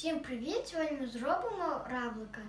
Всім привіт! Сьогодні ми зробимо равлика.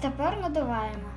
Тепер надуваємо.